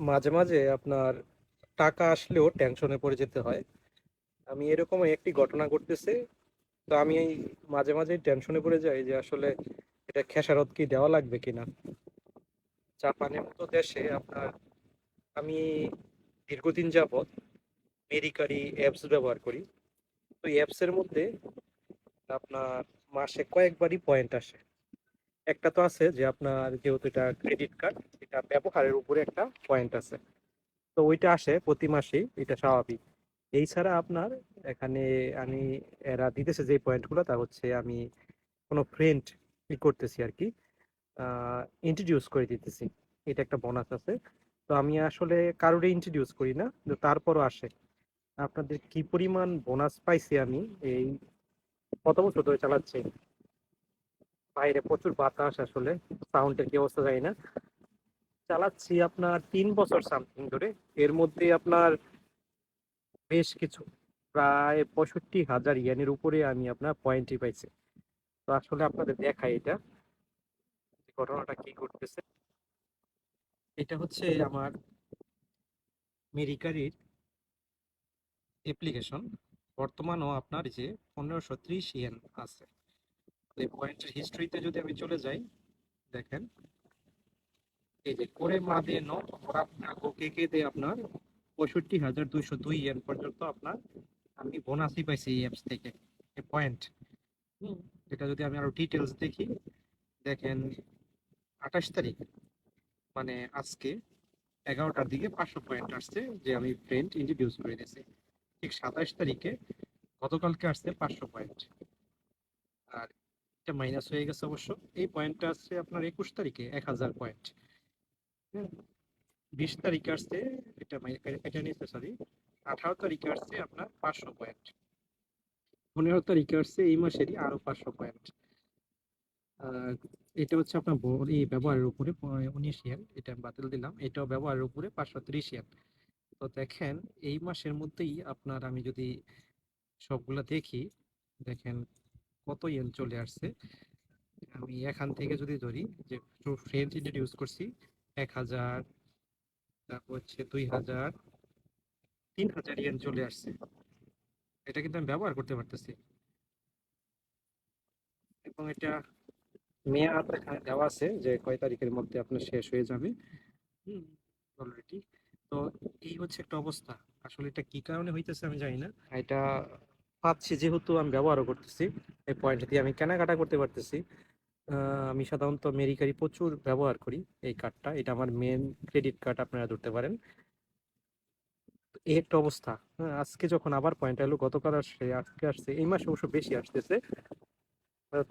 মাঝে মাঝে আপনার টাকা আসলেও টেনশনে পড়ে যেতে হয়। আমি এরকম একটি ঘটনা ঘটতেছে। তো আমি এই মাঝে মাঝে টেনশনে পড়ে যাই যে আসলে এটা খেসারত কি দেওয়া লাগবে কিনা। জাপানের মতো দেশে আপনার আমি দীর্ঘদিন যাবৎ মেরিকারি অ্যাপস ব্যবহার করি। তো অ্যাপসের মধ্যে আপনার মাসে কয়েকবারই পয়েন্ট আসে। একটা তো আছে যে আপনার যেহেতু এটা ক্রেডিট কার্ড এটা ব্যবহারের উপরে একটা পয়েন্ট আছে। তো ওইটা আসে প্রতি মাসেই, এটা স্বাভাবিক। এই ছাড়া আপনার এখানে আমি, এরা দিতেছে যে পয়েন্টগুলো তা হচ্ছে আমি কোনো ফ্রেন্ড ই করতেছি আর কি ইন্ট্রোডিউস করে দিতেছি। এটা একটা বোনাস আছে। তো আমি আসলে কারোরে ইন্ট্রোডিউস করি না কিন্তু তারপরও আসে। আপনাদের কি পরিমাণ বোনাস পাইছি আমি এই কত বছর ধরে চালাচ্ছি? বাইরে প্রচুর বাতাস আসলে সাউন্ডের কি অবস্থা জানি না। চালাচ্ছি আপনার তিন বছর সামথিং ধরে। এর মধ্যে আপনার বেশ কিছু, প্রায় পঁয়ষট্টি হাজার ইয়েনের উপরে আমি আপনার পয়েন্টই পাইছি। তো আসলে আপনাদের দেখাই এটা। ঘটনাটা কি ঘটতেছে? এটা হচ্ছে আমার মেরিকারির অ্যাপ্লিকেশন বর্তমানও আপনার যে পনেরোশো ত্রিশ ইয়েন আছে। এই পয়েন্টের হিস্ট্রিতে যদি আমি চলে যাই দেখেন এই যে করে মাদে ন কে কে দে আপনার পঁয়ষট্টি হাজার দুইশো দুই ইয়েন পর্যন্ত আপনার আমি বোনাসই পাইছি এই অ্যাপস থেকে এই পয়েন্ট হুম। এটা যদি আমি আরও ডিটেলস দেখি দেখেন আঠাশ তারিখ মানে আজকে এগারোটার দিকে পাঁচশো পয়েন্ট আসছে যে আমি ফ্রেন্ড ইন্ট্রোডিউস করে দিয়েছি। ঠিক সাতাশ তারিখে গতকালকে আসছে পাঁচশো পয়েন্ট আর এটা মাইনাস হয়ে গেছে অবশ্য। এই পয়েন্টটা আসছে আপনার একুশ তারিখে, এক হাজার পয়েন্ট বিশ তারিখে আসছে, এটা এটা নিচ্ছে সরি আঠারো তারিখে আসছে আপনার পাঁচশো পয়েন্ট পনেরো তারিখে আসছে এই মাসেরই আরও পাঁচশো পয়েন্ট এটা হচ্ছে আপনার এই ব্যবহারের উপরে উনিশ ইয়েন এটা আমি বাতিল দিলাম। এটাও ব্যবহারের উপরে পাঁচশো ত্রিশ ইয়েন তো দেখেন, এই মাসের মধ্যেই আপনার আমি যদি সবগুলা দেখি, দেখেন কত ইয়েন চলে আসছে? আমি এখান থেকে যদি ধরি যে ফ্রেন্ড ইন্ট্রোডিউস করছি এক হাজার তারপর হচ্ছে দুই হাজার তিন হাজার ইয়েন চলে আসছে। এটা কিন্তু আমি ব্যবহার করতে পারতেছি। এবং এটা মেয়াদ দেওয়া আছে যে কয় তারিখের মধ্যে আপনার শেষ হয়ে যাবে। অলরেডি তো এই হচ্ছে একটা অবস্থা। আসলে এটা কি কারণে হইতেছে আমি জানি না। এটা পাচ্ছি যেহেতু আমি ব্যবহারও করতেছি, এই পয়েন্ট দিয়ে আমি কেনাকাটা করতে পারতেছি। আমি সাধারণত মেরিকারি প্রচুর ব্যবহার করি এই কার্ডটা এটা আমার মেন ক্রেডিট কার্ড আপনারা ধরতে পারেন। এই একটা অবস্থা। আজকে যখন আবার পয়েন্ট এলো, গতকাল আসছে, আজকে আসছে, এই মাসে অবশ্য বেশি আসতেছে।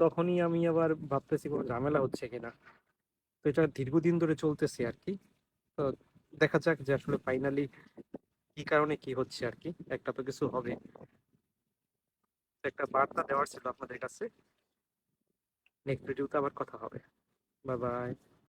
তখনই আমি আবার ভাবতেছি কোনো ঝামেলা হচ্ছে কিনা। তো এটা দীর্ঘদিন ধরে চলতেছে আর কি। তো দেখা যাক যে আসলে ফাইনালি কি কারণে কি হচ্ছে আর কি। একটা তো কিছু হবে। একটা বার্তা দেওয়ার ছিল আপনাদের কাছে। নেক্সট ভিডিওতে আবার কথা হবে। Bye bye